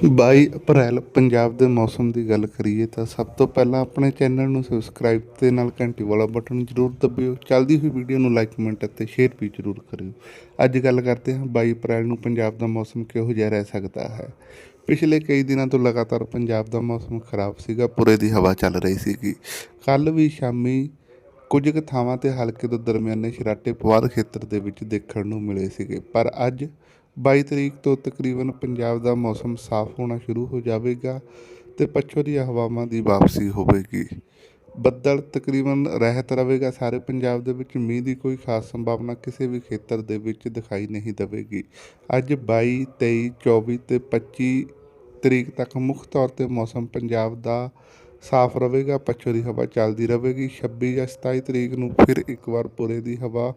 22 ਅਪ੍ਰੈਲ ਪੰਜਾਬ ਦੇ ਮੌਸਮ ਦੀ ਗੱਲ ਕਰੀਏ ਤਾਂ ਸਭ ਤੋਂ ਪਹਿਲਾਂ ਆਪਣੇ ਚੈਨਲ ਨੂੰ ਸਬਸਕ੍ਰਾਈਬ ਤੇ ਨਾਲ ਘੰਟੀ ਵਾਲਾ ਬਟਨ ਜ਼ਰੂਰ ਦਬਿਓ। ਚੱਲਦੀ ਹੋਈ ਵੀਡੀਓ ਨੂੰ ਲਾਈਕ ਕਮੈਂਟ ਅਤੇ ਸ਼ੇਅਰ ਵੀ ਜ਼ਰੂਰ ਕਰਿਓ। ਅੱਜ ਗੱਲ ਕਰਦੇ ਹਾਂ 22 ਅਪ੍ਰੈਲ ਨੂੰ ਪੰਜਾਬ ਦਾ ਮੌਸਮ ਕਿਹੋ ਜਿਹਾ ਰਹਿ ਸਕਦਾ ਹੈ। ਪਿਛਲੇ ਕਈ ਦਿਨਾਂ ਤੋਂ ਲਗਾਤਾਰ ਪੰਜਾਬ ਦਾ ਮੌਸਮ ਖਰਾਬ ਸੀਗਾ, ਪੂਰੇ ਦੀ ਹਵਾ ਚੱਲ ਰਹੀ ਸੀਗੀ। ਕੱਲ ਵੀ ਸ਼ਾਮੀ ਕੁਝ ਕੁ ਥਾਵਾਂ ਤੇ ਹਲਕੇ ਤੋਂ ਦਰਮਿਆਨੇ ਸ਼ਰਾਟੇ ਪਵਾਰ ਖੇਤਰ ਦੇ ਵਿੱਚ ਦੇਖਣ ਨੂੰ ਮਿਲੇ ਸੀਗੇ, ਪਰ ਅੱਜ 22 ਤਰੀਕ ਤੋਂ ਤਕਰੀਬਨ ਪੰਜਾਬ ਦਾ ਮੌਸਮ ਸਾਫ਼ ਹੋਣਾ ਸ਼ੁਰੂ ਹੋ ਜਾਵੇਗਾ ਤੇ ਪੱਛੋ ਦੀਆਂ ਹਵਾਵਾਂ ਦੀ ਵਾਪਸੀ ਹੋਵੇਗੀ। ਬੱਦਲ ਤਕਰੀਬਨ ਰਹਿਤ ਰਹੇਗਾ। ਸਾਰੇ ਪੰਜਾਬ ਦੇ ਵਿੱਚ ਮੀਂਹ ਦੀ ਕੋਈ ਖਾਸ ਸੰਭਾਵਨਾ ਕਿਸੇ ਵੀ ਖੇਤਰ ਦੇ ਵਿੱਚ ਦਿਖਾਈ ਨਹੀਂ ਦੇਵੇਗੀ। ਅੱਜ 22 23 24 ਤੇ 25 ਤਰੀਕ ਤੱਕ ਮੁੱਖ ਤੌਰ ਤੇ ਮੌਸਮ ਪੰਜਾਬ ਦਾ ਸਾਫ਼ ਰਹੇਗਾ। ਪੱਛੋ ਦੀ ਹਵਾ ਚੱਲਦੀ ਰਹੇਗੀ। 26 ਜਾਂ 27 ਤਰੀਕ ਨੂੰ ਫਿਰ ਇੱਕ ਵਾਰ ਪੂਰੇ ਦੀ ਹਵਾ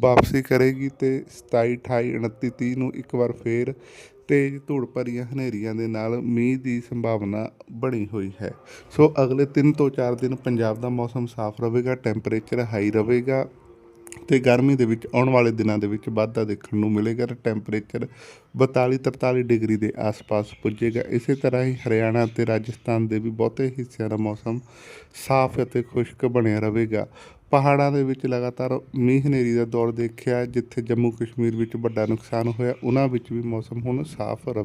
ਵਾਪਸੀ ਕਰੇਗੀ ਤੇ 27 28 29 30 ਨੂੰ ਇੱਕ ਵਾਰ ਫੇਰ ਤੇਜ਼ ਧੂੜ ਭਰੀਆਂ ਹਨੇਰੀਆਂ ਦੇ ਨਾਲ ਮੀਂਹ ਦੀ ਸੰਭਾਵਨਾ ਬਣੀ ਹੋਈ ਹੈ। ਸੋ ਅਗਲੇ 3 ਤੋਂ 4 ਦਿਨ ਪੰਜਾਬ ਦਾ ਮੌਸਮ ਸਾਫ਼ ਰਹੇਗਾ, ਟੈਂਪਰੇਚਰ ਹਾਈ ਰਹੇਗਾ। ਤੇ ਗਰਮੀ ਦੇ ਵਿੱਚ, ਆਉਣ ਵਾਲੇ ਦਿਨਾਂ ਦੇ ਵਿੱਚ ਵਾਧਾ ਦੇਖਣ ਨੂੰ ਮਿਲੇਗਾ ਤੇ ਟੈਂਪਰੇਚਰ 42 43 ਡਿਗਰੀ ਦੇ ਆਸ-ਪਾਸ ਪੁੱਜੇਗਾ। ਇਸੇ ਤਰ੍ਹਾਂ ਹੀ ਹਰਿਆਣਾ ਤੇ ਰਾਜਸਥਾਨ ਦੇ ਵੀ ਬਹੁਤੇ ਹਿੱਸਿਆਂ ਦਾ ਮੌਸਮ ਸਾਫ਼ ਅਤੇ ਖੁਸ਼ਕ ਬਣਿਆ ਰਹੇਗਾ। ਪਹਾੜਾਂ ਦੇ ਵਿੱਚ ਲਗਾਤਾਰ ਮੀਂਹ ਹਨੇਰੀ ਦਾ ਦੌਰ ਦੇਖਿਆ, ਜਿੱਥੇ ਜੰਮੂ ਕਸ਼ਮੀਰ ਵਿੱਚ ਵੱਡਾ ਨੁਕਸਾਨ ਹੋਇਆ, ਉਹਨਾਂ ਵਿੱਚ ਵੀ ਮੌਸਮ ਹੁਣ ਸਾਫ਼ ਰਹੇ